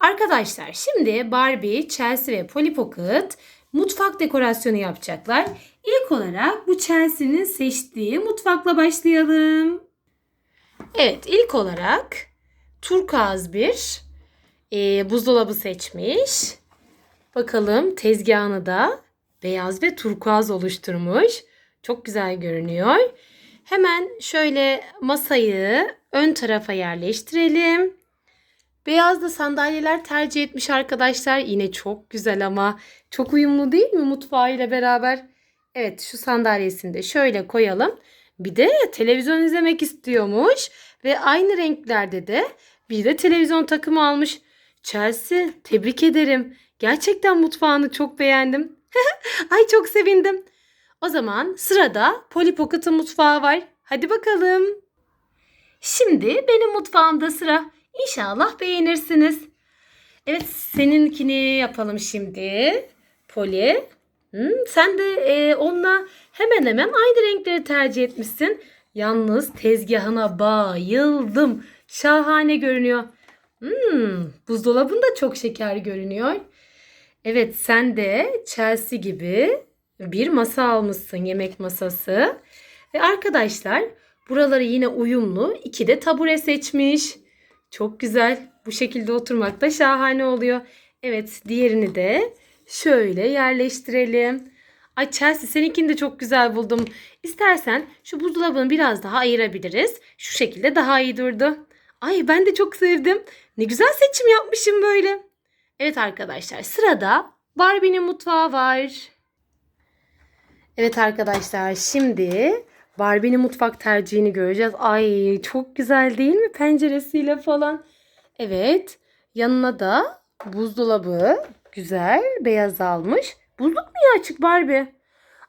Arkadaşlar şimdi Barbie, Chelsea ve Polly Pocket mutfak dekorasyonu yapacaklar. İlk olarak bu Chelsea'nin seçtiği mutfakla başlayalım. Evet ilk olarak turkuaz bir e, buzdolabı seçmiş. Bakalım tezgahını da beyaz ve turkuaz oluşturmuş. Çok güzel görünüyor. Hemen şöyle masayı ön tarafa yerleştirelim. Beyaz da sandalyeler tercih etmiş arkadaşlar. Yine çok güzel ama çok uyumlu değil mi mutfağıyla beraber? Evet şu sandalyesini de şöyle koyalım. Bir de televizyon izlemek istiyormuş ve aynı renklerde de bir de televizyon takımı almış. Chelsea tebrik ederim. Gerçekten mutfağını çok beğendim. Ay çok sevindim. O zaman sırada Polly Pocket'ın mutfağı var. Hadi bakalım. Şimdi benim mutfağımda sıra. İnşallah beğenirsiniz. Evet seninkini yapalım şimdi. Polly. Hmm, sen de e, onunla hemen hemen aynı renkleri tercih etmişsin. Yalnız tezgahına bayıldım. Şahane görünüyor. Hmm, buzdolabın da çok şeker görünüyor. Evet sen de Chelsea gibi bir masa almışsın yemek masası. Ve arkadaşlar buraları yine uyumlu iki de tabure seçmiş. Çok güzel. Bu şekilde oturmak da şahane oluyor. Evet diğerini de şöyle yerleştirelim. Ay Chelsea seninkini de çok güzel buldum. İstersen şu buzdolabını biraz daha ayırabiliriz. Şu şekilde daha iyi durdu. Ay ben de çok sevdim. Ne güzel seçim yapmışım böyle. Evet arkadaşlar sırada Barbie'nin mutfağı var. Evet arkadaşlar şimdi Barbie'nin mutfak tercihini göreceğiz. Ay çok güzel değil mi penceresiyle falan. Evet yanına da buzdolabı güzel beyaz almış. Buzluk niye açık Barbie?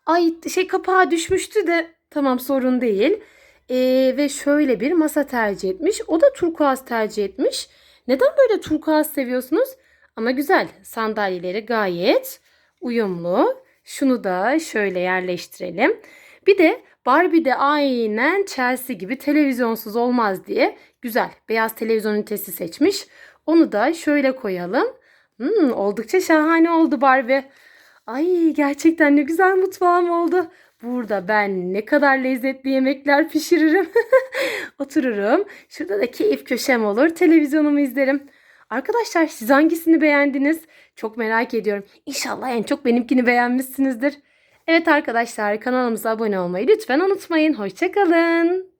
Ay şey kapağı düşmüştü de tamam sorun değil. Ee, ve şöyle bir masa tercih etmiş. O da turkuaz tercih etmiş. Neden böyle turkuaz seviyorsunuz? Ama güzel. Sandalyeleri gayet uyumlu. Şunu da şöyle yerleştirelim. Bir de Barbie de aynen Chelsea gibi televizyonsuz olmaz diye güzel beyaz televizyon ünitesi seçmiş. Onu da şöyle koyalım. Hmm, oldukça şahane oldu Barbie. Ay gerçekten ne güzel mutfağım oldu. Burada ben ne kadar lezzetli yemekler pişiririm. Otururum. Şurada da keyif köşem olur. Televizyonumu izlerim. Arkadaşlar siz hangisini beğendiniz? Çok merak ediyorum. İnşallah en çok benimkini beğenmişsinizdir. Evet arkadaşlar kanalımıza abone olmayı lütfen unutmayın. Hoşçakalın.